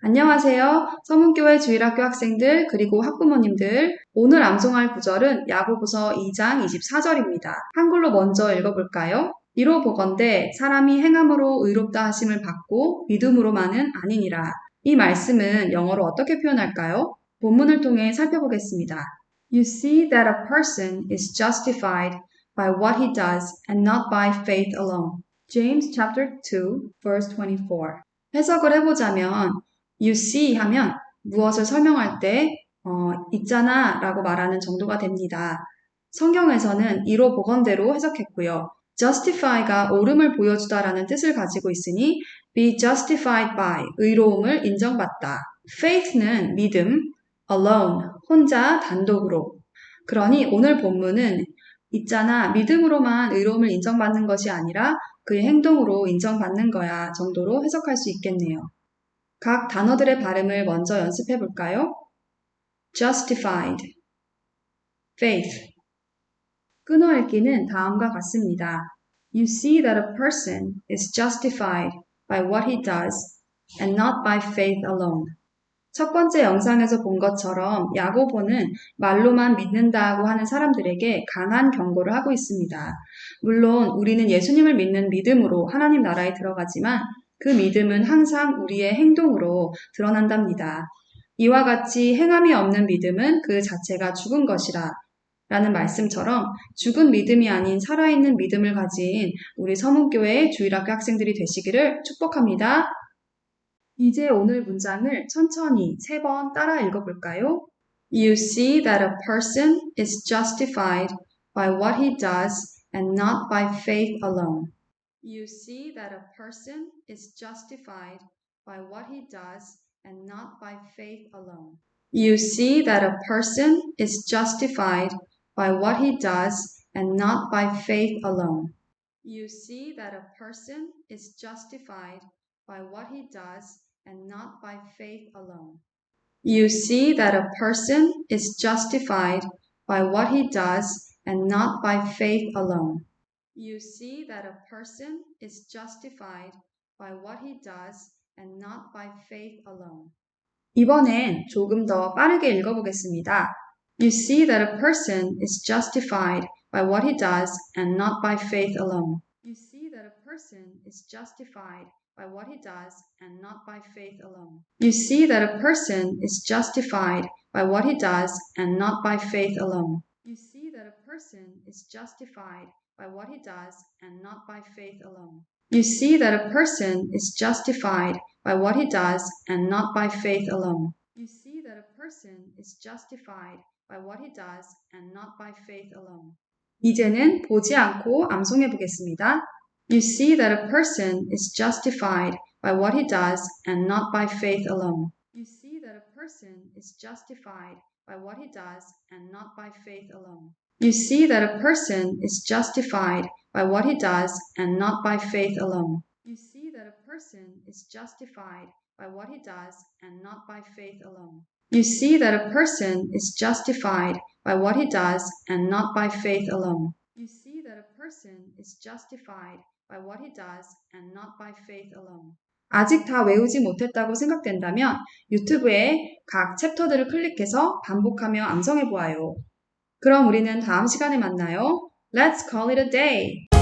안녕하세요. 서문교회 주일학교 학생들 그리고 학부모님들. 오늘 암송할 구절은 야고보서 2장 24절입니다. 한글로 먼저 읽어볼까요? 이로 보건대 사람이 행함으로 의롭다 하심을 받고 믿음으로만은 아니니라. 이 말씀은 영어로 어떻게 표현할까요? 본문을 통해 살펴보겠습니다. You see that a person is justified by what he does and not by faith alone. James chapter 2 verse 24. 해석을 해보자면 you see 하면 무엇을 설명할 때 어, 있잖아 라고 말하는 정도가 됩니다. 성경에서는 이로 보건대로 해석했고요. justify가 옳음을 보여주다라는 뜻을 가지고 있으니 be justified by 의로움을 인정받다. faith는 믿음, alone 혼자 단독으로. 그러니 오늘 본문은 있잖아 믿음으로만 의로움을 인정받는 것이 아니라 그의 행동으로 인정받는 거야 정도로 해석할 수 있겠네요. 각 단어들의 발음을 먼저 연습해 볼까요? justified, faith. 끊어 읽기는 다음과 같습니다. You see that a person is justified by what he does and not by faith alone. 첫 번째 영상에서 본 것처럼 야고보는 말로만 믿는다고 하는 사람들에게 강한 경고를 하고 있습니다. 물론 우리는 예수님을 믿는 믿음으로 하나님 나라에 들어가지만 그 믿음은 항상 우리의 행동으로 드러난답니다. 이와 같이 행함이 없는 믿음은 그 자체가 죽은 것이라 라는 말씀처럼 죽은 믿음이 아닌 살아있는 믿음을 가진 우리 서문교회 주일학교 학생들이 되시기를 축복합니다. 이제 오늘 문장을 천천히 세 번 따라 읽어볼까요? You see that a person is justified by what he does and not by faith alone. You see that a person is justified by what he does and not by faith alone. You see that a person is justified by what he does and not by faith alone. You see that a person is justified by what he does and not by faith alone. You see that a person is justified by what he does and not by faith alone. You see that a person is justified by what he does and not by faith alone. 이번엔 조금 더 빠르게 읽어보겠습니다. You see that a person is justified by what he does and not by faith alone. You see that a person is justified by what he does and not by faith alone. You see that a person is justified by what he does and not by faith alone. You see that a person is justified by what he does and not by faith alone. You see that a person is justified by what he does and not by faith alone. You see that a person is justified by what he does and not by faith alone. 이제는 보지 않고 암송해 보겠습니다. You see that a person is justified by what he does and not by faith alone. You see that a person is justified by what he does and not by faith alone. You see that a person is justified by what he does and not by faith alone. You see that a person is justified by what he does and not by faith alone. You see that a person is justified by what he does and not by faith alone. You see that a person is justified 아직 다 외우지 못했다고 생각된다면 유튜브에 각 챕터들을 클릭해서 반복하며 암송해 보아요. 그럼 우리는 다음 시간에 만나요. Let's call it a day!